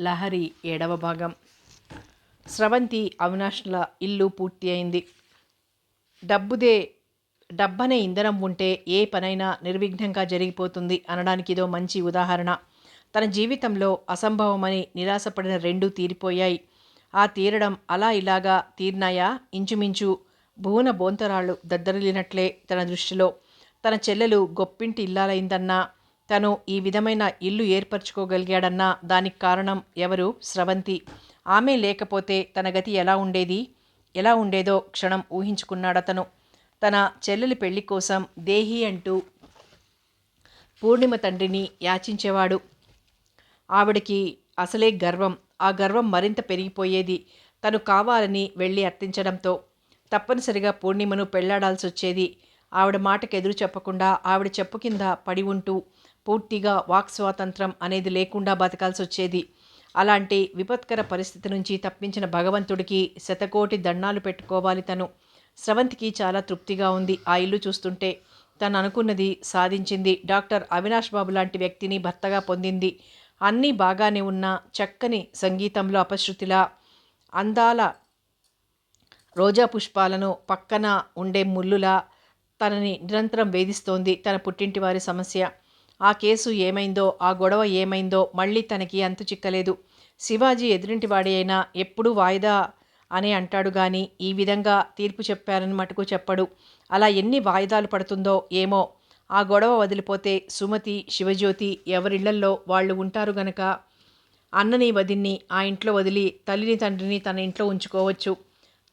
లహరి ఏడవ భాగం. స్రవంతి అవినాష్ల ఇల్లు పూర్తి అయింది డబ్బుదే డబ్బనే ఇంధనం ఉంటే ఏ పనైనా నిర్విఘ్నంగా జరిగిపోతుంది అనడానికి ఇదో మంచి ఉదాహరణ. తన జీవితంలో అసంభవమని నిరాశపడిన రెండూ తీరిపోయాయి. ఆ తీరడం అలా ఇలాగా తీరినాయా? ఇంచుమించు భువన బోంతరాళ్ళు దద్దరిల్లినట్లే తన దృష్టిలో. తన చెల్లెలు గొప్పింటి ఇల్లాలైందన్నా తను ఈ విధమైన ఇల్లు ఏర్పరచుకోగలిగాడన్నా దానికి కారణం ఎవరు? స్రవంతి. ఆమె లేకపోతే తన గతి ఎలా ఉండేది? ఎలా ఉండేదో క్షణం ఊహించుకున్నాడతను. తన చెల్లెలి పెళ్ళి కోసం దేహి అంటూ పూర్ణిమ తండ్రిని యాచించేవాడు. ఆవిడకి అసలే గర్వం. ఆ గర్వం మరింత పెరిగిపోయేది. తను కావాలని వెళ్ళి అర్థించడంతో తప్పనిసరిగా పూర్ణిమను పెళ్ళాడాల్సి వచ్చేది ఆవిడ మాటకు ఎదురు చెప్పకుండా ఆవిడ చెప్పు కింద పడి ఉంటూ పూర్తిగా వాక్ స్వాతంత్రం అనేది లేకుండా బతకాల్సి వచ్చేది అలాంటి విపత్కర పరిస్థితి నుంచి తప్పించిన భగవంతుడికి శతకోటి దండాలు పెట్టుకోవాలి తను. స్రవంతికి చాలా తృప్తిగా ఉంది ఆ ఇల్లు చూస్తుంటే. తను అనుకున్నది సాధించింది. డాక్టర్ అవినాష్ బాబు లాంటి వ్యక్తిని భర్తగా పొందింది. అన్నీ బాగానే ఉన్న చక్కని సంగీతంలో అపశృతిలా అందాల రోజా పుష్పాలను పక్కన ఉండే ముల్లులా తనని నిరంతరం వేధిస్తోంది తన పుట్టింటి వారి సమస్య. ఆ కేసు ఏమైందో ఆ గొడవ ఏమైందో మళ్ళీ తనకి అంతు చిక్కలేదు. శివాజీ ఎదురింటివాడి అయినా ఎప్పుడూ వాయిదా అని అంటాడు కానీ ఈ విధంగా తీర్పు చెప్పారని మటుకు చెప్పడు. అలా ఎన్ని వాయిదాలు పడుతుందో ఏమో. ఆ గొడవ వదిలిపోతే సుమతి శివజ్యోతి ఎవరిళ్ళల్లో వాళ్ళు ఉంటారు గనక అన్నని వదిన్ని ఆ ఇంట్లో వదిలి తల్లిని తండ్రిని తన ఇంట్లో ఉంచుకోవచ్చు.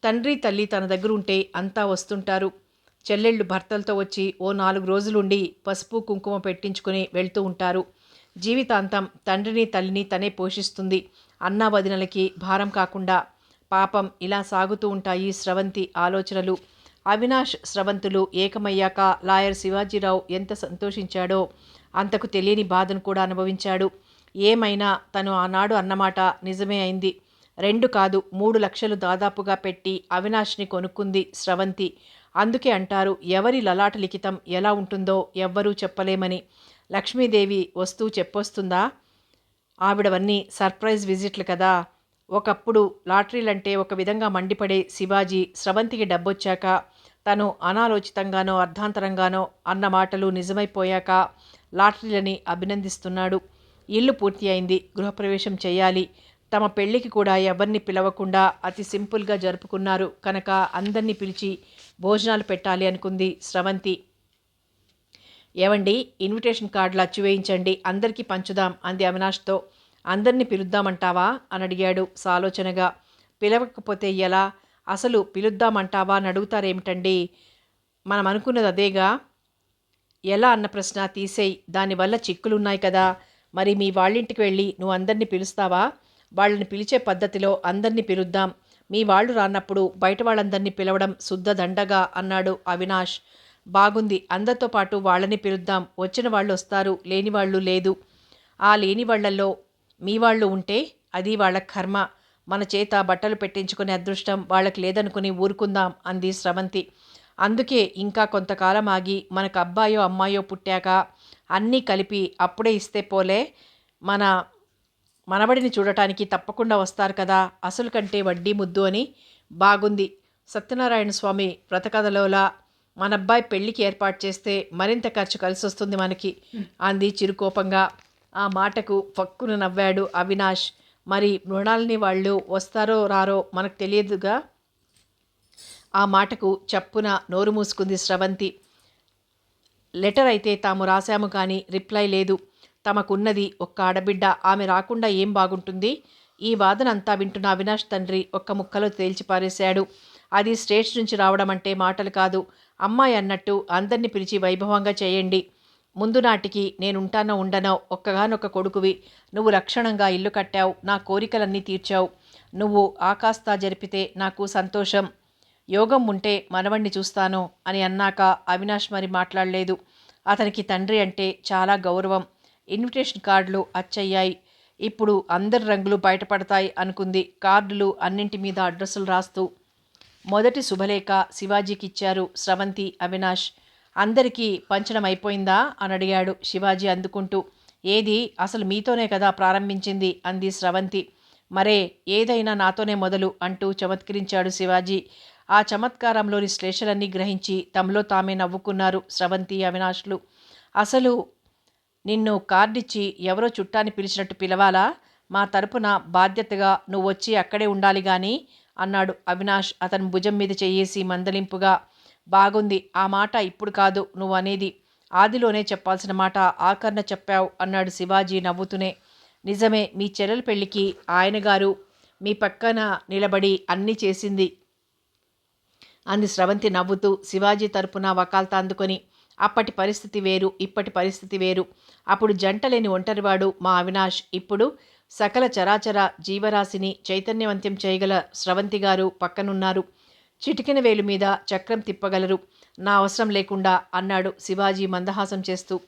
తండ్రి తల్లి తన దగ్గర ఉంటే అంతా వస్తుంటారు. చెల్లెళ్ళు భర్తలతో వచ్చి ఓ నాలుగు రోజులుండి పసుపు కుంకుమ పెట్టించుకుని వెళ్తూ ఉంటారు. జీవితాంతం తండ్రిని తల్లిని తనే పోషిస్తుంది. అన్నా వదినలకి భారం కాకుండా పాపం ఇలా సాగుతూ ఉంటాయి స్రవంతి ఆలోచనలు. అవినాష్ స్రవంతులు ఏకమయ్యాక లాయర్ శివాజీరావు ఎంత సంతోషించాడో అంతకు తెలియని బాధను కూడా అనుభవించాడు. ఏమైనా తను ఆనాడు అన్నమాట నిజమే అయింది. రెండు కాదు మూడు లక్షలు దాదాపుగా పెట్టి అవినాష్ని కొనుక్కుంది స్రవంతి. అందుకే అంటారు ఎవరి లలాట లిఖితం ఎలా ఉంటుందో ఎవ్వరూ చెప్పలేమని. లక్ష్మీదేవి వస్తూ చెప్పొస్తుందా? ఆవిడవన్నీ సర్ప్రైజ్ విజిట్లు కదా. ఒకప్పుడు లాటరీలంటే ఒక విధంగా మండిపడే శివాజీ స్రవంతికి డబ్బొచ్చాక తను అనాలోచితంగానో అర్ధాంతరంగానో అన్న మాటలు నిజమైపోయాక లాటరీలని అభినందిస్తున్నాడు. ఇల్లు పూర్తి అయింది గృహప్రవేశం చేయాలి. తమ పెళ్ళికి కూడా ఎవరిని పిలవకుండా అతి సింపుల్గా జరుపుకున్నారు కనుక అందరినీ పిలిచి భోజనాలు పెట్టాలి అనుకుంది స్రవంతి. ఏవండి ఇన్విటేషన్ కార్డులు అచ్చు వేయించండి అందరికీ పంచుదాం అంది అవినాష్తో. అందరినీ పిలుద్దామంటావా? అని అడిగాడు సాలోచనగా. పిలవకపోతే ఎలా? అసలు పిలుద్దామంటావా అని అడుగుతారేమిటండి? మనం అనుకున్నది అదేగా? ఎలా అన్న ప్రశ్న తీసేయి దానివల్ల చిక్కులున్నాయి కదా. మరి మీ వాళ్ళింటికి వెళ్ళి నువ్వు అందరినీ పిలుస్తావా? వాళ్ళని పిలిచే పద్ధతిలో అందరినీ పిలుద్దాం. మీ వాళ్ళు రానప్పుడు బయట వాళ్ళందరినీ పిలవడం శుద్ధ దండగా అన్నాడు అవినాష్. బాగుంది అందరితో పాటు వాళ్ళని పిలుద్దాం. వచ్చిన వాళ్ళు వస్తారు లేని వాళ్ళు లేదు. ఆ లేని వాళ్ళల్లో మీ వాళ్ళు ఉంటే అది వాళ్ళ కర్మ. మన చేత బట్టలు పెట్టించుకునే అదృష్టం వాళ్ళకి లేదనుకుని ఊరుకుందాం అంది స్రవంతి. అందుకే ఇంకా కొంతకాలం ఆగి మనకు అబ్బాయో అమ్మాయో పుట్టాక అన్నీ కలిపి అప్పుడే ఇస్తే పోలే మన మనబడిని చూడటానికి తప్పకుండా వస్తారు కదా. అసలు కంటే వడ్డీ ముద్దు అని బాగుంది. సత్యనారాయణ స్వామి వ్రతకథలోలా మన అబ్బాయి పెళ్ళికి ఏర్పాటు చేస్తే మరింత ఖర్చు కలిసి వస్తుంది మనకి. అంది చిరుకోపంగా. ఆ మాటకు ఫక్కున నవ్వాడు అవినాష్. మరి మృణాలని వాళ్ళు వస్తారో రారో మనకు తెలియదుగా? ఆ మాటకు చప్పున నోరు మూసుకుంది స్రవంతి. లెటర్ అయితే తాము రాశాము కానీ రిప్లై లేదు. తమకున్నది ఒక్క ఆడబిడ్డ ఆమె రాకుండా ఏం బాగుంటుంది? ఈ వాదనంతా వింటున్న అవినాష్ తండ్రి ఒక్క ముక్కలో తేల్చిపారేశాడు అది స్టేట్స్ నుంచి రావడం అంటే మాటలు కాదు. అమ్మాయి అన్నట్టు అందరిని పిలిచి వైభవంగా చేయండి. ముందు నాటికి నేనుంటానో ఉండనో ఒక్కగానొక్క కొడుకువి. నువ్వు లక్షణంగా ఇల్లు కట్టావు నా కోరికలన్నీ తీర్చావు. నువ్వు ఆకాస్తా జరిపితే నాకు సంతోషం. యోగం ఉంటే మనవణ్ణి చూస్తాను అని అన్నాక అవినాష్ మరి మాట్లాడలేదు. అతనికి తండ్రి అంటే చాలా గౌరవం. ఇన్విటేషన్ కార్డులు అచ్చయ్యాయి. ఇప్పుడు అందరి రంగులు బయటపడతాయి అనుకుంది. కార్డులు అన్నింటి మీద అడ్రస్సులు రాస్తూ. మొదటి శుభలేఖ శివాజీకి ఇచ్చారు స్రవంతి అవినాష్. అందరికీ పంచడం అయిపోయిందా? అని అడిగాడు శివాజీ అందుకుంటూ. ఏది? అసలు మీతోనే కదా ప్రారంభించింది అంది స్రవంతి. మరే ఏదైనా నాతోనే మొదలు అంటూ చమత్కరించాడు శివాజీ. ఆ చమత్కారంలోని శ్లేషలన్నీ గ్రహించి తమలో తామే నవ్వుకున్నారు స్రవంతి అవినాష్లు. అసలు నిన్ను కార్డిచ్చి ఎవరో చుట్టాన్ని పిలిచినట్టు పిలవాలా? మా తరపున బాధ్యతగా నువ్వు వచ్చి అక్కడే ఉండాలి గాని అన్నాడు అవినాష్ అతని భుజం మీద చేయేసి మందలింపుగా. బాగుంది ఆ మాట ఇప్పుడు కాదు నువ్వు అనేది ఆదిలోనే చెప్పాల్సిన మాట ఆకర్ణ చెప్పావు అన్నాడు శివాజీ నవ్వుతూనే. నిజమే మీ చెల్లెల పెళ్ళికి ఆయన గారు మీ పక్కన నిలబడి అన్నీ చేసింది. అంది స్రవంతి నవ్వుతూ శివాజీ తరపున వకాల్తా అందుకొని. అప్పటి పరిస్థితి వేరు ఇప్పటి పరిస్థితి వేరు. అప్పుడు జంట లేని ఒంటరివాడు మా అవినాష్. ఇప్పుడు సకల చరాచర జీవరాశిని చైతన్యవంతం చేయగల స్రవంతి గారు పక్కనున్నారు. చిటికిన వేలు మీద చక్రం తిప్పగలరు. నా అవసరం లేకుండా అన్నాడు శివాజీ మందహాసం చేస్తూ.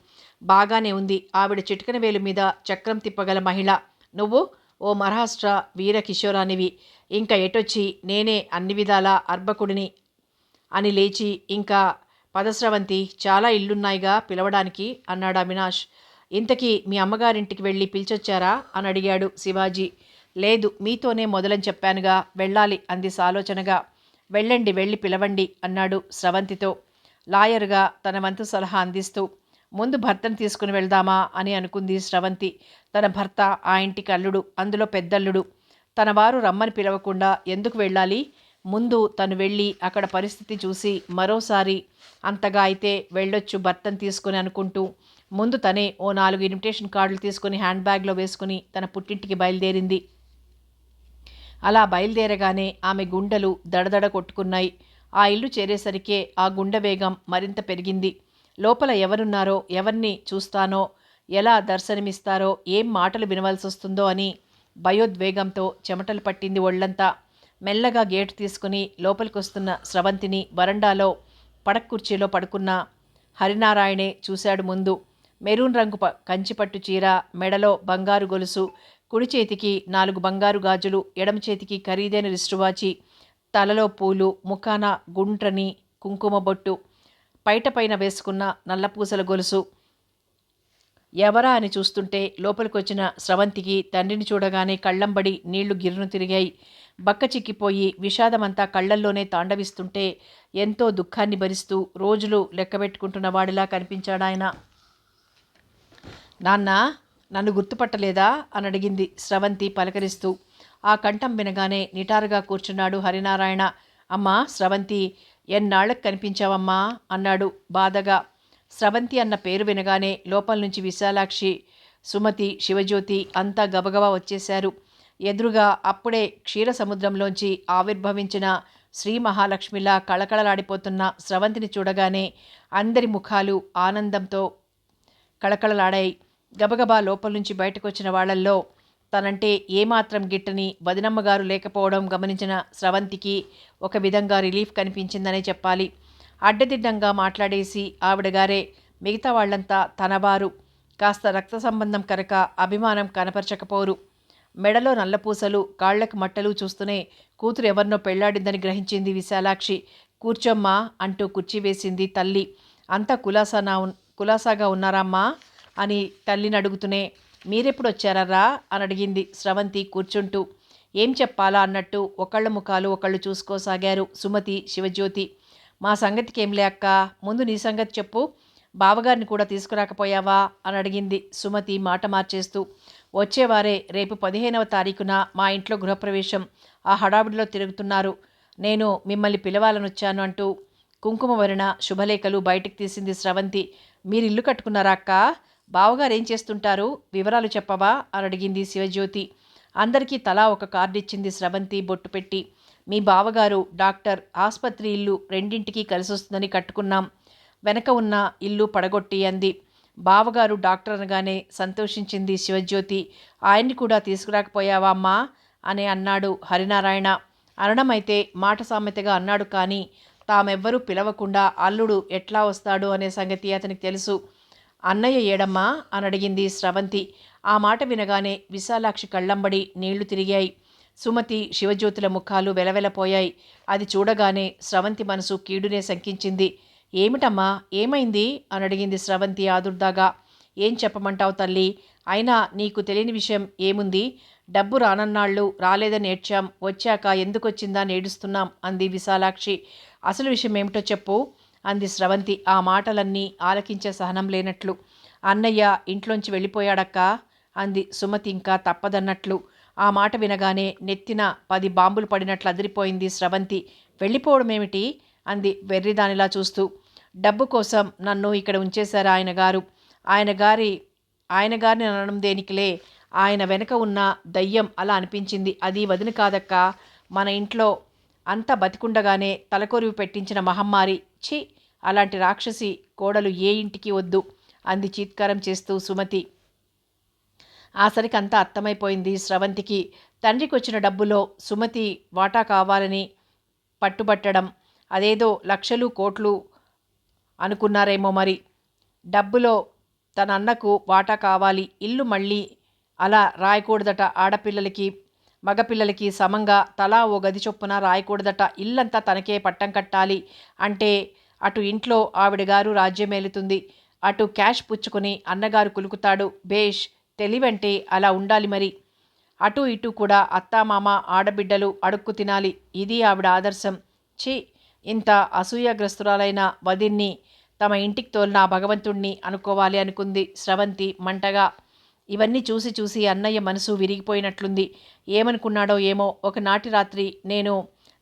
బాగానే ఉంది. ఆవిడ చిటికిన వేలు మీద చక్రం తిప్పగల మహిళ. నువ్వు ఓ మహారాష్ట్ర వీర కిషోరానివి. ఇంకా ఎటొచ్చి నేనే అన్ని విధాలా అర్భకుడిని అని లేచి ఇంకా పదస్రవంతి చాలా ఇల్లున్నాయిగా పిలవడానికి అన్నాడు అవినాష్. ఇంతకీ మీ అమ్మగారింటికి వెళ్ళి పిలిచొచ్చారా? అని అడిగాడు శివాజీ. లేదు మీతోనే మొదలని చెప్పానుగా వెళ్ళాలి అంది సాలోచనగా. వెళ్ళండి వెళ్ళి పిలవండి అన్నాడు స్రవంతితో. లాయర్గా తన వంతు సలహా అందిస్తూ ముందు భర్తను తీసుకుని వెళ్దామా అని అనుకుంది స్రవంతి. తన భర్త ఆ ఇంటికి అల్లుడు అందులో పెద్దల్లుడు. తన వారు రమ్మని పిలవకుండా ఎందుకు వెళ్ళాలి? ముందు తను వెళ్ళి అక్కడ పరిస్థితి చూసి మరోసారి అంతగా అయితే వెళ్ళొచ్చు భర్తను తీసుకుని అనుకుంటూ ముందు తనే ఓ నాలుగు ఇన్విటేషన్ కార్డులు తీసుకుని హ్యాండ్ బ్యాగ్లో వేసుకుని తన పుట్టింటికి బయలుదేరింది. అలా బయలుదేరగానే ఆమె గుండెలు దడదడ కొట్టుకున్నాయి. ఆ ఇల్లు చేరేసరికే ఆ గుండె వేగం మరింత పెరిగింది. లోపల ఎవరున్నారో ఎవరిని చూస్తానో ఎలా దర్శనమిస్తారో ఏం మాటలు వినవలసి వస్తుందో అని భయోద్వేగంతో చెమటలు పట్టింది ఒళ్ళంతా. మెల్లగా గేటు తీసుకుని లోపలికొస్తున్న స్రవంతిని వరండాలో పడక కుర్చీలో పడుకున్న హరినారాయణే చూశాడు ముందు. మెరూన్ రంగు ప కంచిపట్టు చీర మెడలో బంగారు గొలుసు కుడి చేతికి నాలుగు బంగారు గాజులు ఎడమ చేతికి ఖరీదైన రిస్టువాచి తలలో పూలు ముఖాన గుండ్రని కుంకుమ బొట్టు పైట పైన వేసుకున్న నల్లపూసల గొలుసు. ఎవరా అని చూస్తుంటే లోపలికొచ్చిన స్రవంతికి తండ్రిని చూడగానే కళ్ళంబడి నీళ్ళు గిర్రును తిరిగాయి. బక్క చిక్కిపోయి విషాదమంతా కళ్ళల్లోనే తాండవిస్తుంటే ఎంతో దుఃఖాన్ని భరిస్తూ రోజులు లెక్కబెట్టుకుంటున్న వాడిలా కనిపించాడాయన. నాన్న నన్ను గుర్తుపట్టలేదా? అని అడిగింది స్రవంతి పలకరిస్తూ. ఆ కంఠం వినగానే నిటారుగా కూర్చున్నాడు హరినారాయణ. అమ్మా స్రవంతి ఎన్నాళ్ళకు కనిపించావమ్మా? అన్నాడు బాధగా. స్రవంతి అన్న పేరు వినగానే లోపల నుంచి విశాలాక్షి సుమతి శివజ్యోతి అంతా గబగబా వచ్చేశారు. ఎదురుగా అప్పుడే క్షీర సముద్రంలోంచి ఆవిర్భవించిన శ్రీ మహాలక్ష్మిలా కళకళలాడిపోతున్న స్రవంతిని చూడగానే అందరి ముఖాలు ఆనందంతో కళకళలాడాయి. గబగబా లోపల నుంచి బయటకొచ్చిన వాళ్ళల్లో తనంటే ఏమాత్రం గిట్టని వదినమ్మగారు లేకపోవడం గమనించిన స్రవంతికి ఒక విధంగా రిలీఫ్ కనిపించిందనే చెప్పాలి. అడ్డదిడ్డంగా మాట్లాడేసి ఆవిడగారే మిగతా వాళ్ళంతా తనవారు. కాస్త రక్త సంబంధం కనుక అభిమానం కనపరచకపోరు. మెడలో నల్లపూసలు కాళ్ళకు మట్టలు చూస్తూనే కూతురు ఎవరినో పెళ్ళాడిందని గ్రహించింది విశాలాక్షి. కూర్చోమ్మా అంటూ కుర్చీ వేసింది తల్లి. అంతా కులాసానా ఉన్ కులాసాగా ఉన్నారమ్మా అని తల్లిని అడుగుతూనే మీరెప్పుడు వచ్చారా అని అడిగింది స్రవంతి కూర్చుంటూ. ఏం చెప్పాలా అన్నట్టు ఒకళ్ళ ముఖాలు ఒకళ్ళు చూసుకోసాగారు సుమతి శివజ్యోతి. మా సంగతికి ఏంలే అక్క ముందు నీ సంగతి చెప్పు బావగారిని కూడా తీసుకురాకపోయావా అని అడిగింది సుమతి మాట మార్చేస్తూ. వచ్చేవారే. రేపు పదిహేనవ తారీఖున మా ఇంట్లో గృహప్రవేశం. ఆ హడావిడిలో తిరుగుతున్నారు. నేను మిమ్మల్ని పిలవాలనొచ్చాను అంటూ కుంకుమ వర్ణ శుభలేఖలు బయటికి తీసింది స్రవంతి. మీరు ఇల్లు కట్టుకున్నారా అక్క? బావగారు ఏం చేస్తుంటారు? వివరాలు చెప్పవా? అని అడిగింది శివజ్యోతి. అందరికీ తలా ఒక కార్డు ఇచ్చింది స్రవంతి బొట్టు పెట్టి. మీ బావగారు డాక్టర్ ఆసుపత్రి ఇల్లు రెండింటికి కలిసొస్తుందని కట్టుకున్నాం. వెనక ఉన్న ఇల్లు పడగొట్టి అంది. బావగారు డాక్టర్ అనగానే సంతోషించింది శివజ్యోతి. ఆయన్ని కూడా తీసుకురాకపోయావా అమ్మా అని అన్నాడు హరినారాయణ. అనడమైతే మాట సామెతగా అన్నాడు కానీ తామెవ్వరూ పిలవకుండా అల్లుడు ఎట్లా వస్తాడు అనే సంగతి అతనికి తెలుసు. అన్నయ్య ఏడమ్మా అని అడిగింది స్రవంతి. ఆ మాట వినగానే విశాలాక్షి కళ్ళంబడి నీళ్ళు తిరిగాయి. సుమతి శివజ్యోతుల ముఖాలు వెలవెలపోయాయి. అది చూడగానే స్రవంతి మనసు కీడునే శంకించింది. ఏమిటమ్మా ఏమైంది? అని అడిగింది స్రవంతి ఆదుర్దాగా. ఏం చెప్పమంటావు తల్లి? అయినా నీకు తెలియని విషయం ఏముంది? డబ్బు రానన్నాళ్ళు రాలేదని ఏడ్చాం వచ్చాక ఎందుకు వచ్చిందా ఏడుస్తున్నాం అంది విశాలాక్షి. అసలు విషయం ఏమిటో చెప్పు అంది స్రవంతి. ఆ మాటలన్నీ ఆలకించే సహనం లేనట్లు. అన్నయ్య ఇంట్లోంచి వెళ్ళిపోయాడక్క అంది సుమతి ఇంకా తప్పదన్నట్లు. ఆ మాట వినగానే నెత్తిన పది బాంబులు పడినట్లు అదిరిపోయింది స్రవంతి. వెళ్ళిపోవడం ఏమిటి అంది వెర్రిదానిలా చూస్తూ. డబ్బు కోసం నన్ను ఇక్కడ ఉంచేశారు ఆయన గారు. ఆయన గారి ఆయన గారిని అనడం దేనికిలే? ఆయన వెనక ఉన్న దయ్యం అలా అనిపించింది. అది వదిన కాదక్క. మన ఇంట్లో అంత బతికుండగానే తలకొరివి పెట్టించిన మహమ్మారి ఛీ అలాంటి రాక్షసి కోడలు ఏ ఇంటికి వద్దు అంది చీత్కారం చేస్తూ సుమతి. ఆసరికి అంతా అర్థమైపోయింది స్రవంతికి. తండ్రికి వచ్చిన డబ్బులో సుమతి వాటా కావాలని పట్టుబట్టడం అదేదో లక్షలు కోట్లు అనుకున్నారేమో మరి. డబ్బులో తన అన్నకు వాటా కావాలి. ఇల్లు మళ్ళీ అలా రాయకూడదట ఆడపిల్లలకి మగపిల్లలకి సమంగా తలా ఓ గది చొప్పున రాయకూడదట. ఇల్లంతా తనకే పట్టం కట్టాలి అంటే అటు ఇంట్లో ఆవిడ గారు రాజ్యమేలుతుంది అటు క్యాష్ పుచ్చుకొని అన్నగారు కులుకుతాడు. బేష్ తెలివంటే అలా ఉండాలి మరి. అటు ఇటు కూడా అత్తామామ ఆడబిడ్డలు అడుక్కు తినాలి. ఇది ఆవిడ ఆదర్శం. ఛీ ఇంత అసూయగ్రస్తురాలైన వదిన్ని తమ ఇంటికి తోలిన భగవంతుణ్ణి అనుకోవాలి అనుకుంది. స్రవంతి మంటగా ఇవన్నీ చూసి చూసి అన్నయ్య మనసు విరిగిపోయినట్లుంది. ఏమనుకున్నాడో ఏమో. ఒకనాటి రాత్రి నేను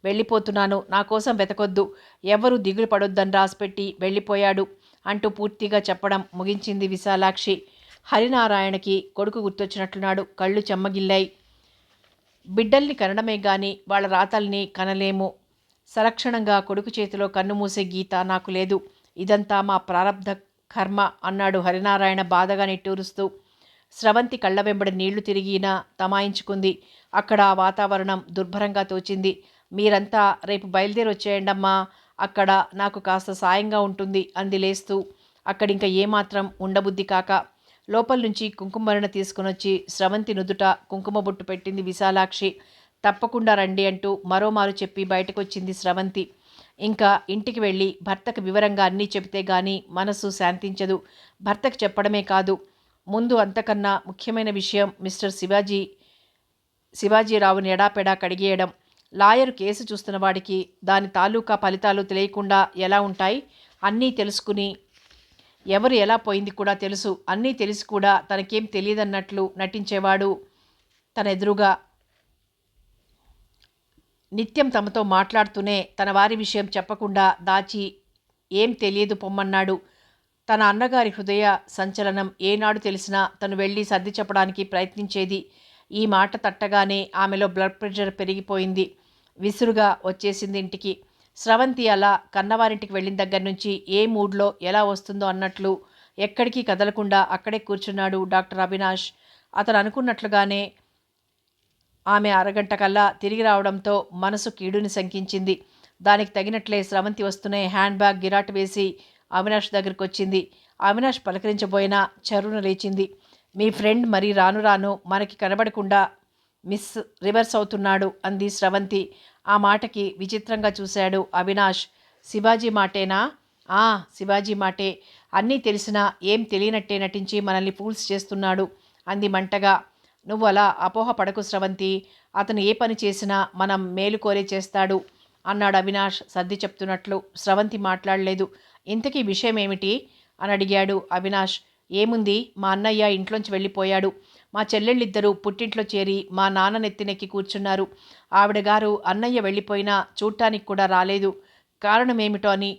వెళ్ళిపోతున్నాను. నా కోసం వెతకొద్దు. ఎవరు దిగులు పడొద్దని రాసిపెట్టి వెళ్ళిపోయాడు అంటూ పూర్తిగా చెప్పడం ముగించింది విశాలాక్షి. హరినారాయణకి కొడుకు గుర్తొచ్చినట్లున్నాడు. కళ్ళు చెమ్మగిల్లాయి. బిడ్డల్ని కనడమే గాని వాళ్ళ రాతల్ని కనలేము. సలక్షణంగా కొడుకు చేతిలో కన్ను మూసే గీత నాకు లేదు. ఇదంతా మా ప్రారంధ కర్మ అన్నాడు హరినారాయణ బాధగా నిట్టూరుస్తూ. స్రవంతి కళ్ళ వెంబడి నీళ్ళు తిరిగినా తమాయించుకుంది. అక్కడ ఆ వాతావరణం దుర్భరంగా తోచింది. మీరంతా రేపు బయలుదేరి వచ్చేయండమ్మా అక్కడ నాకు కాస్త సాయంగా ఉంటుంది అంది లేస్తూ. అక్కడింక ఏమాత్రం ఉండబుద్ధి కాక లోపల నుంచి కుంకుమరణ తీసుకునొచ్చి స్రవంతి నుదుట కుంకుమ బొట్టు పెట్టింది విశాలాక్షి. తప్పకుండా రండి అంటూ మరోమారు చెప్పి బయటకొచ్చింది స్రవంతి. ఇంకా ఇంటికి వెళ్ళి భర్తకు వివరంగా అన్నీ చెబితే గాని మనసు శాంతించదు. భర్తకు చెప్పడమే కాదు. ముందు అంతకన్నా ముఖ్యమైన విషయం మిస్టర్ శివాజీ శివాజీరావుని ఎడాపెడా కడిగేయడం. లాయర్ కేసు చూస్తున్న వాడికి దాని తాలూకా ఫలితాలు తెలియకుండా ఎలా ఉంటాయి? అన్నీ తెలుసుకుని ఎవరు ఎలా పోయింది కూడా తెలుసు. అన్నీ తెలిసి కూడా తనకేం తెలియదన్నట్లు నటించేవాడు తన ఎదురుగా నిత్యం తమతో మాట్లాడుతూనే తన వారి విషయం చెప్పకుండా దాచి ఏం తెలియదు పొమ్మన్నాడు. తన అన్నగారి హృదయ సంచలనం ఏనాడు తెలిసినా తను వెళ్ళి సర్ది చెప్పడానికి ప్రయత్నించేది ఈ మాట తట్టగానే ఆమెలో బ్లడ్ ప్రెషర్ పెరిగిపోయింది. విసురుగా వచ్చేసింది ఇంటికి. స్రవంతి అలా కన్నవారింటికి వెళ్ళిన దగ్గర నుంచి ఏ మూడ్లో ఎలా వస్తుందో అన్నట్లు ఎక్కడికి కదలకుండా అక్కడే కూర్చున్నాడు డాక్టర్ అవినాష్. అతను అనుకున్నట్లుగానే ఆమె అరగంట కల్లా తిరిగి రావడంతో మనసు కీడుని శంకించింది. దానికి తగినట్లే స్రవంతి వస్తూనే హ్యాండ్ బ్యాగ్ గిరాట్ వేసి అవినాష్ దగ్గరికి వచ్చింది. అవినాష్ పలకరించబోయినా చరువును లేచింది. మీ ఫ్రెండ్ మరి రాను రాను మనకి కనబడకుండా మిస్ రివర్స్ అవుతున్నాడు అంది స్రవంతి. ఆ మాటకి విచిత్రంగా చూశాడు అవినాష్. శివాజీ మాటేనా? ఆ శివాజీ మాటే. అన్నీ తెలిసినా ఏం తెలియనట్టే నటించి మనల్ని ఫూల్స్ చేస్తున్నాడు అంది మంటగా నువ్వు అలా అపోహ పడకు స్రవంతి. అతను ఏ పని చేసినా మనం మేలు కోరే చేస్తాడు అన్నాడు అవినాష్ సర్ది చెప్తున్నట్లు. స్రవంతి మాట్లాడలేదు. ఇంతకీ విషయం ఏమిటి? అని అడిగాడు అవినాష్. ఏముంది? మా అన్నయ్య ఇంట్లోంచి వెళ్ళిపోయాడు. మా చెల్లెళ్ళిద్దరూ పుట్టింట్లో చేరి మా నాన్న నెత్తినెక్కి కూర్చున్నారు. ఆవిడ గారు అన్నయ్య వెళ్ళిపోయినా చూడటానికి కూడా రాలేదు. కారణం ఏమిటో అని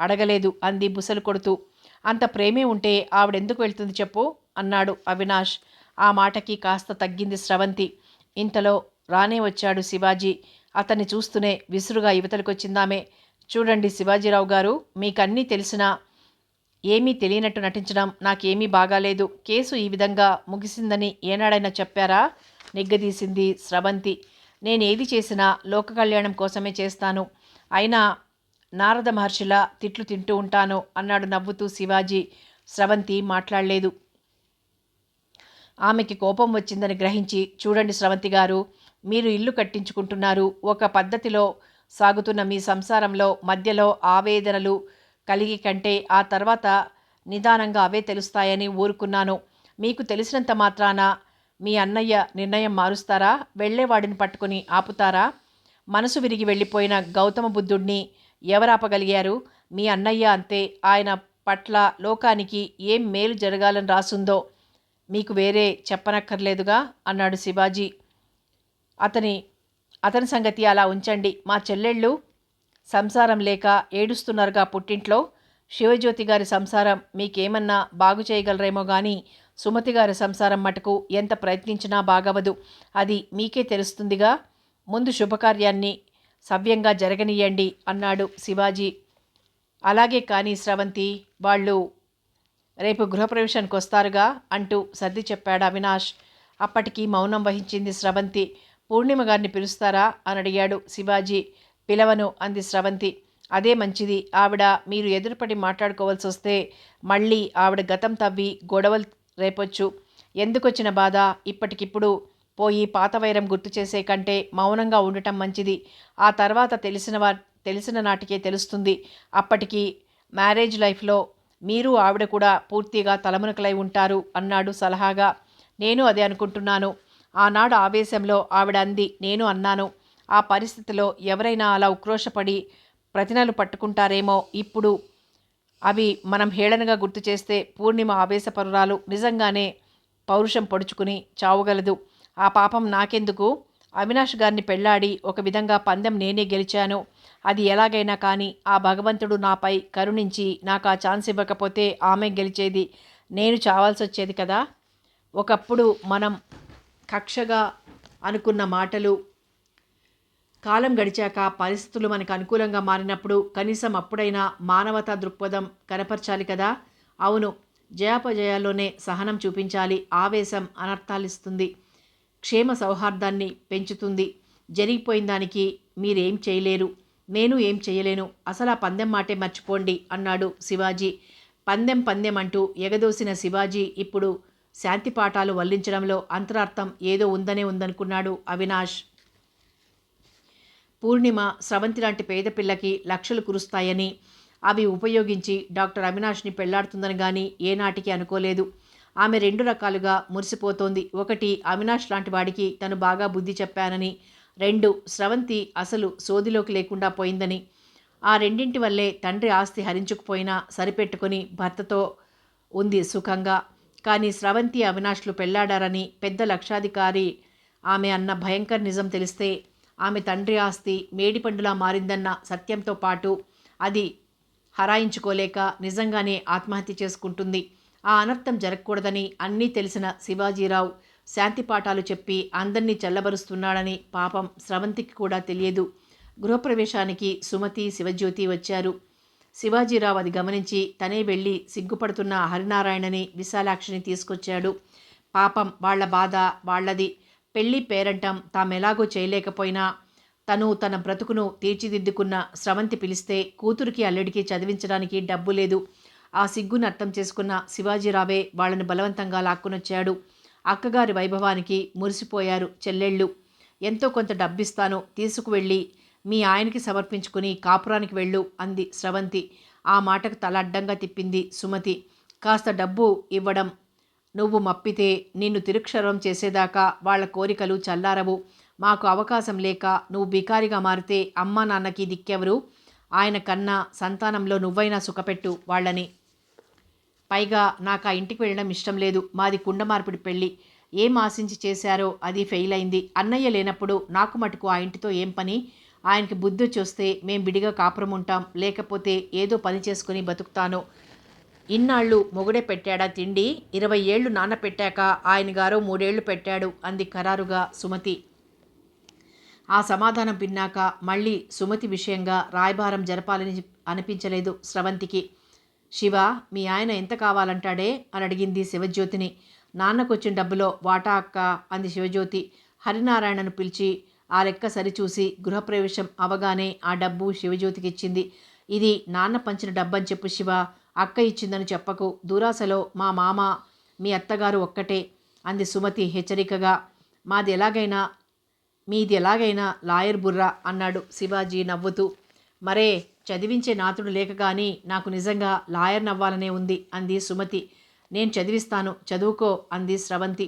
అడగలేదు అంది బుసలు కొడుతూ. అంత ప్రేమే ఉంటే ఆవిడెందుకు వెళ్తుంది చెప్పు? అన్నాడు అవినాష్. ఆ మాటకి కాస్త తగ్గింది స్రవంతి. ఇంతలో రానే వచ్చాడు శివాజీ. అతన్ని చూస్తూనే విసురుగా యువతలకొచ్చిందామే చూడండి శివాజీరావు గారు మీకన్నీ తెలిసినా ఏమీ తెలియనట్టు నటించడం నాకేమీ బాగాలేదు. కేసు ఈ విధంగా ముగిసిందని ఏనాడైనా చెప్పారా? నిగ్గదీసింది స్రవంతి. నేనేది చేసినా లోక కళ్యాణం కోసమే చేస్తాను. అయినా నారద మహర్షిలా తిట్లు తింటూ ఉంటాను అన్నాడు నవ్వుతూ శివాజీ. స్రవంతి మాట్లాడలేదు. ఆమెకి కోపం వచ్చిందని గ్రహించి చూడండి స్రవంతి గారు మీరు ఇల్లు కట్టించుకుంటున్నారు. ఒక పద్ధతిలో సాగుతున్న మీ సంసారంలో మధ్యలో ఆవేదనలు కలిగి కంటే ఆ తర్వాత నిదానంగా అవే తెలుస్తాయని ఊరుకున్నాను. మీకు తెలిసినంత మాత్రాన మీ అన్నయ్య నిర్ణయం మారుస్తారా? వెళ్ళేవాడిని పట్టుకుని ఆపుతారా? మనసు విరిగి వెళ్ళిపోయిన గౌతమ బుద్ధుడిని ఎవరాపగలిగారు? మీ అన్నయ్య అంతే. ఆయన పట్ల లోకానికి ఏం మేలు జరగాలని రాసుందో మీకు వేరే చెప్పనక్కర్లేదుగా అన్నాడు శివాజీ. అతని అతని సంగతి అలా ఉంచండి. మా చెల్లెళ్ళు సంసారం లేక ఏడుస్తున్నారుగా పుట్టింట్లో. శివజ్యోతి గారి సంసారం మీకేమన్నా బాగు చేయగలరేమో కానీ సుమతి గారి సంసారం మటుకు ఎంత ప్రయత్నించినా బాగవదు. అది మీకే తెలుస్తుందిగా. ముందు శుభకార్యాన్ని సవ్యంగా జరగనీయండి అన్నాడు శివాజీ. అలాగే కానీ స్రవంతి వాళ్ళు రేపు గృహప్రవేశానికి వస్తారుగా అంటూ సర్ది చెప్పాడు అవినాష్. అప్పటికి మౌనం వహించింది స్రవంతి. పూర్ణిమ గారిని పిలుస్తారా అని అడిగాడు శివాజీ. పిలవను అంది స్రవంతి. అదే మంచిది. ఆవిడ మీరు ఎదురుపడి మాట్లాడుకోవాల్సి వస్తే మళ్ళీ ఆవిడ గతం తవ్వి గొడవలు రేపొచ్చు. ఎందుకొచ్చిన బాధ? ఇప్పటికిప్పుడు పోయి పాత వైరం గుర్తు చేసే కంటే మౌనంగా ఉండటం మంచిది. ఆ తర్వాత తెలిసిన వా తెలిసిన నాటికే తెలుస్తుంది. అప్పటికి మ్యారేజ్ లైఫ్లో మీరు ఆవిడ కూడా పూర్తిగా తలమునకలై ఉంటారు అన్నాడు సలహాగా. నేను అదే అనుకుంటున్నాను. ఆనాడు ఆవేశంలో ఆవిడ అంది నేను అన్నాను ఆ పరిస్థితిలో ఎవరైనా అలా ఉక్రోషపడి ప్రతినలు పట్టుకుంటారేమో ఇప్పుడు. అవి మనం హేళనగా గుర్తు చేస్తే పూర్ణిమ ఆవేశపరురాలు నిజంగానే పౌరుషం పొడుచుకుని చావుగలదు. ఆ పాపం నాకెందుకు? అవినాష్ గారిని పెళ్ళాడి ఒక విధంగా పందెం నేనే గెలిచాను. అది ఎలాగైనా కానీ ఆ భగవంతుడు నాపై కరుణించి నాకు ఆ ఛాన్స్ ఇవ్వకపోతే ఆమె గెలిచేది నేను చావాల్సి వచ్చేది కదా? ఒకప్పుడు మనం కక్షగా అనుకున్న మాటలు కాలం గడిచాక పరిస్థితులు మనకు అనుకూలంగా మారినప్పుడు కనీసం అప్పుడైనా మానవతా దృక్పథం కనపరచాలి కదా? అవును జయాపజయాల్లోనే సహనం చూపించాలి ఆవేశం అనర్థాలిస్తుంది. క్షేమ సౌహార్దాన్ని పెంచుతుంది. జరిగిపోయిన దానికి మీరేం చేయలేరు. నేను ఏం చేయలేను. అసలు ఆ పందెం మాటే మర్చిపోండి అన్నాడు శివాజీ. పందెం పందెం అంటూ ఎగదోసిన శివాజీ ఇప్పుడు శాంతి పాఠాలు వల్లించడంలో అంతరార్థం ఏదో ఉందనే ఉందనుకున్నాడు అవినాష్. పూర్ణిమ స్రవంతి లాంటి పేద పిల్లకి లక్షలు కురుస్తాయని అవి ఉపయోగించి డాక్టర్ అవినాష్ని పెళ్ళాడుతుందని కానీ ఏనాటికి అనుకోలేదు. ఆమె రెండు రకాలుగా మురిసిపోతోంది. ఒకటి అవినాష్ లాంటి వాడికి తను బాగా బుద్ధి చెప్పానని. రెండు స్రవంతి అసలు సోదిలోకి లేకుండా పోయిందని. ఆ రెండింటి వల్లే తండ్రి ఆస్తి హరించుకుపోయినా సరిపెట్టుకుని భర్తతో ఉంది సుఖంగా. కానీ స్రవంతి అవినాష్లు పెళ్ళాడారని పెద్ద లక్షాధికారి ఆమె అన్న భయంకర నిజం తెలిస్తే ఆమె తండ్రి ఆస్తి మేడిపండులా మారిందన్న సత్యంతో పాటు అది హరాయించుకోలేక నిజంగానే ఆత్మహత్య చేసుకుంటుంది. ఆ అనర్థం జరగకూడదని అన్నీ తెలిసిన శివాజీరావు శాంతి పాఠాలు చెప్పి అందరినీ చల్లబరుస్తున్నాడని పాపం స్రవంతికి కూడా తెలియదు. గృహప్రవేశానికి సుమతి శివజ్యోతి వచ్చారు. శివాజీరావు అది గమనించి తనే వెళ్ళి సిగ్గుపడుతున్న హరినారాయణని విశాలాక్షిని తీసుకొచ్చాడు. పాపం వాళ్ళ బాధ వాళ్ళది. పెళ్ళి పేరంటం తామెలాగో చేయలేకపోయినా తను తన బ్రతుకును తీర్చిదిద్దుకున్న స్రవంతి పిలిస్తే కూతురికి అల్లుడికి చదివించడానికి డబ్బు లేదు. ఆ సిగ్గును అర్థం చేసుకున్న శివాజీరావే వాళ్ళని బలవంతంగా లాక్కునొచ్చాడు. అక్కగారి వైభవానికి మురిసిపోయారు చెల్లెళ్ళు. ఎంతో కొంత డబ్బిస్తాను తీసుకువెళ్ళి మీ ఆయనకి సమర్పించుకుని కాపురానికి వెళ్ళు అంది స్రవంతి. ఆ మాటకు తల అడ్డంగా తిప్పింది సుమతి. కాస్త డబ్బు ఇవ్వడం నువ్వు మప్పితే నిన్ను తిరుక్షరం చేసేదాకా వాళ్ళ కోరికలు చల్లారవు. మాకు అవకాశం లేక నువ్వు బికారిగా మారితే అమ్మా నాన్నకి దిక్కెవరు? ఆయన కన్నా సంతానంలో నువ్వైనా సుఖపెట్టు వాళ్ళని పైగా నాకు ఆ ఇంటికి వెళ్ళడం ఇష్టం లేదు. మాది కుండ మార్పిడి పెళ్ళి. ఏం ఆశించి చేశారో అది ఫెయిల్ అయింది. అన్నయ్య లేనప్పుడు నాకు మటుకు ఆ ఇంటితో ఏం పని? ఆయనకి బుద్ధి చూస్తే మేం విడిగా కాపురం ఉంటాం. లేకపోతే ఏదో పని చేసుకుని బతుకుతాను. ఇన్నాళ్ళు మొగుడే పెట్టాడా తిండి? ఇరవై ఏళ్ళు నాన్న పెట్టాక ఆయన గారో మూడేళ్ళు పెట్టాడు అంది ఖరారుగా సుమతి. ఆ సమాధానం విన్నాక మళ్ళీ సుమతి విషయంగా రాయబారం జరపాలని అనిపించలేదు స్రవంతికి శివ మీ ఆయన ఎంత కావాలంటాడే? అని అడిగింది శివజ్యోతిని. నాన్నకొచ్చిన డబ్బులో వాటా అక్క అంది శివజ్యోతి. హరినారాయణను పిలిచి ఆ లెక్క సరిచూసి గృహప్రవేశం అవగానే ఆ డబ్బు శివజ్యోతికి ఇచ్చింది ఇది నాన్న పంచిన డబ్బని చెప్పు శివ అక్క ఇచ్చిందని చెప్పకు. దూరాసలో మా మామ మీ అత్తగారు ఒక్కటే అంది సుమతి హెచ్చరికగా. మాది ఎలాగైనా మీది ఎలాగైనా లాయర్ బుర్రా అన్నాడు శివాజీ నవ్వుతూ. మరే చదివించే నాతుడు లేక కానీ నాకు నిజంగా లాయర్ నవ్వాలనే ఉంది అంది సుమతి. నేను చదివిస్తాను చదువుకో అంది స్రవంతి.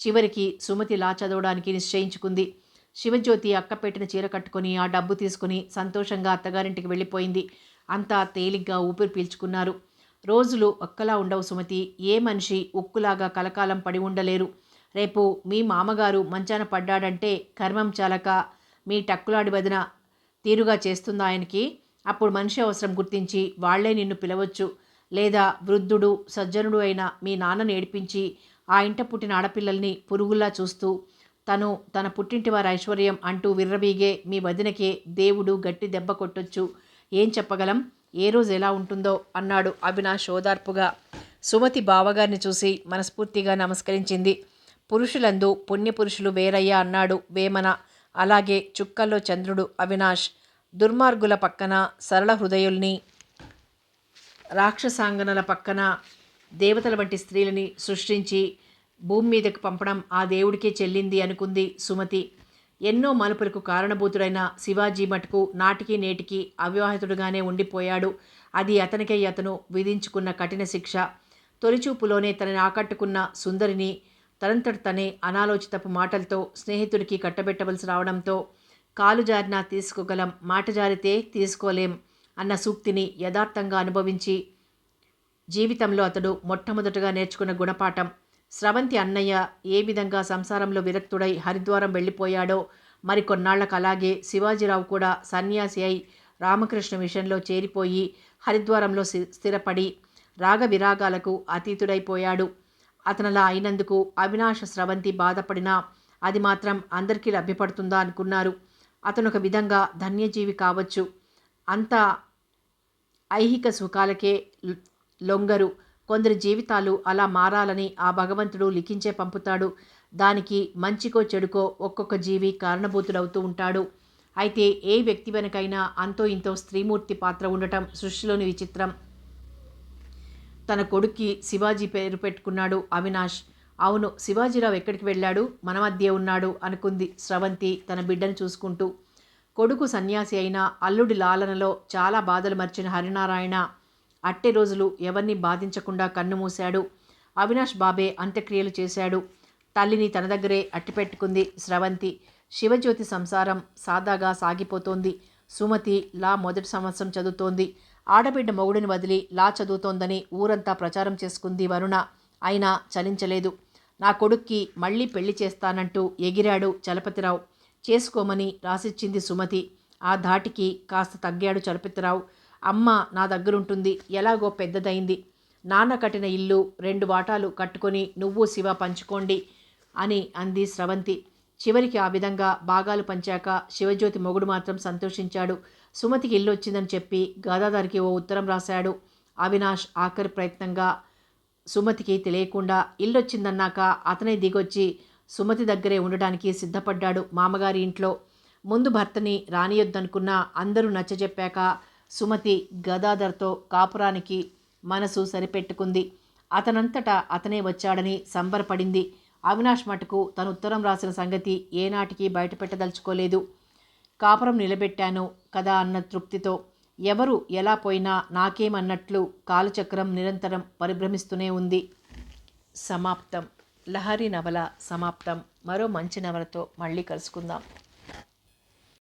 చివరికి సుమతి లా చదవడానికి నిశ్చయించుకుంది. శివజ్యోతి అక్క పెట్టిన చీర కట్టుకొని ఆ డబ్బు తీసుకుని సంతోషంగా అత్తగారింటికి వెళ్ళిపోయింది. అంతా తేలిగ్గా ఊపిరి పీల్చుకున్నారు. రోజులు ఒక్కలా ఉండవు సుమతి. ఏ మనిషి ఉక్కులాగా కలకాలం పడి ఉండలేరు. రేపు మీ మామగారు మంచాన పడ్డాడంటే కర్మం చాలక మీ టక్కులాడి వదిన తీరుగా చేస్తుందా ఆయనకి? అప్పుడు మనిషి అవసరం గుర్తించి వాళ్ళే నిన్ను పిలవచ్చు. లేదా వృద్ధుడు సజ్జనుడు అయిన మీ నాన్నను ఏడిపించి ఆ ఇంట పుట్టిన ఆడపిల్లల్ని పురుగుల్లా చూస్తూ తను తన పుట్టింటి వారి ఐశ్వర్యం అంటూ విర్రవీగే మీ వదినకే దేవుడు గట్టి దెబ్బ కొట్టొచ్చు. ఏం చెప్పగలం? ఏ రోజు ఎలా ఉంటుందో అన్నాడు అవినాష్ ఓదార్పుగా. సుమతి బావగారిని చూసి మనస్ఫూర్తిగా నమస్కరించింది. పురుషులందు పుణ్యపురుషులు వేరయ్యా అన్నాడు వేమన. అలాగే చుక్కల్లో చంద్రుడు అవినాష్. దుర్మార్గుల పక్కన సరళ హృదయుల్ని రాక్షసాంగనల పక్కన దేవతల వంటి స్త్రీలని సృష్టించి భూమి మీదకు పంపడం ఆ దేవుడికే చెల్లింది అనుకుంది సుమతి. ఎన్నో మలుపులకు కారణభూతుడైన శివాజీ మటుకు నాటికి నేటికి అవివాహితుడుగానే ఉండిపోయాడు. అది అతనికై అతను విధించుకున్న కఠిన శిక్ష. తొలిచూపులోనే తనని ఆకట్టుకున్న సుందరిని తనంతట తనే అనాలోచితపు మాటలతో స్నేహితుడికి కట్టబెట్టవలసి రావడంతో కాలు జారినా తీసుకోగలం మాట జారితే తీసుకోలేం అన్న సూక్తిని యథార్థంగా అనుభవించి జీవితంలో అతడు మొట్టమొదటగా నేర్చుకున్న గుణపాఠం. స్రవంతి అన్నయ్య ఏ విధంగా సంసారంలో విరక్తుడై హరిద్వారం వెళ్ళిపోయాడో మరికొన్నాళ్ళకు అలాగే శివాజీరావు కూడా సన్యాసి అయి రామకృష్ణ మిషన్లో చేరిపోయి హరిద్వారంలో స్థి- స్థిరపడి రాగ విరాగాలకు అతీతుడైపోయాడు. అతనలా అయినందుకు అవినాశ స్రవంతి బాధపడినా అది మాత్రం అందరికీ లభ్యపడుతుందా అనుకున్నారు. అతను ఒక విధంగా ధన్యజీవి కావచ్చు. అంతా ఐహిక సుఖాలకే లొంగరు. కొందరి జీవితాలు అలా మారాలని ఆ భగవంతుడు లిఖించే పంపుతాడు. దానికి మంచికో చెడుకో ఒక్కొక్క జీవి కారణభూతుడవుతూ ఉంటాడు. అయితే ఏ వ్యక్తి వెనకైనా అంతో ఇంతో స్త్రీమూర్తి పాత్ర ఉండటం సృష్టిలోని విచిత్రం. తన కొడుక్కి శివాజీ పేరు పెట్టుకున్నాడు అవినాష్. అవును శివాజీరావు ఎక్కడికి వెళ్ళాడు? మన మధ్య ఉన్నాడు అనుకుంది స్రవంతి తన బిడ్డను చూసుకుంటూ. కొడుకు సన్యాసి అయిన అల్లుడి లాలనలో చాలా బాధలు మర్చిన హరినారాయణ అట్టె రోజులు ఎవరిని బాధించకుండా కన్నుమూశాడు అవినాష్ బాబే అంత్యక్రియలు చేశాడు. తల్లిని తన దగ్గరే అట్టిపెట్టుకుంది స్రవంతి. శివజ్యోతి సంసారం సాదాగా సాగిపోతోంది. సుమతి లా మొదటి సంవత్సరం చదువుతోంది. ఆడబిడ్డ మొగుడిని వదిలి లా చదువుతోందని ఊరంతా ప్రచారం చేసుకుంది వరుణ. అయినా చలించలేదు. నా కొడుక్కి మళ్ళీ పెళ్ళి చేస్తానంటూ ఎగిరాడు చలపతిరావు. చేసుకోమని రాసిచ్చింది సుమతి. ఆ ధాటికి కాస్త తగ్గాడు చలపతిరావు. అమ్మ నా దగ్గరుంటుంది. ఎలాగో పెద్దదైంది. నాన్న కట్టిన ఇల్లు రెండు వాటాలు కట్టుకొని నువ్వు శివ పంచుకోండి అని అంది స్రవంతి. చివరికి ఆ విధంగా భాగాలు పంచాక శివజ్యోతి మొగుడు మాత్రం సంతోషించాడు. సుమతికి ఇల్లు వచ్చిందని చెప్పి గదాదారికి ఓ ఉత్తరం రాశాడు. అవినాష్ ఆఖరి ప్రయత్నంగా సుమతికి తెలియకుండా ఇల్లొచ్చిందన్నాక అతనే దిగొచ్చి సుమతి దగ్గరే ఉండడానికి సిద్ధపడ్డాడు మామగారి ఇంట్లో. ముందు భర్తని రానియొద్దనుకున్నా అందరూ నచ్చజెప్పాక సుమతి గదాధర్తో కాపురానికి మనసు సరిపెట్టుకుంది. అతనంతటా అతనే వచ్చాడని సంబరపడింది. అవినాష్ మటుకు తను ఉత్తరం రాసిన సంగతి ఏనాటికి బయటపెట్టదలుచుకోలేదు. కాపురం నిలబెట్టాను కదా అన్న తృప్తితో ఎవరు ఎలా పోయినా నాకేమన్నట్లు కాలచక్రం నిరంతరం పరిభ్రమిస్తూనే ఉంది. సమాప్తం. లహరి నవల సమాప్తం. మరో మంచి నవలతో మళ్ళీ కలుసుకుందాం.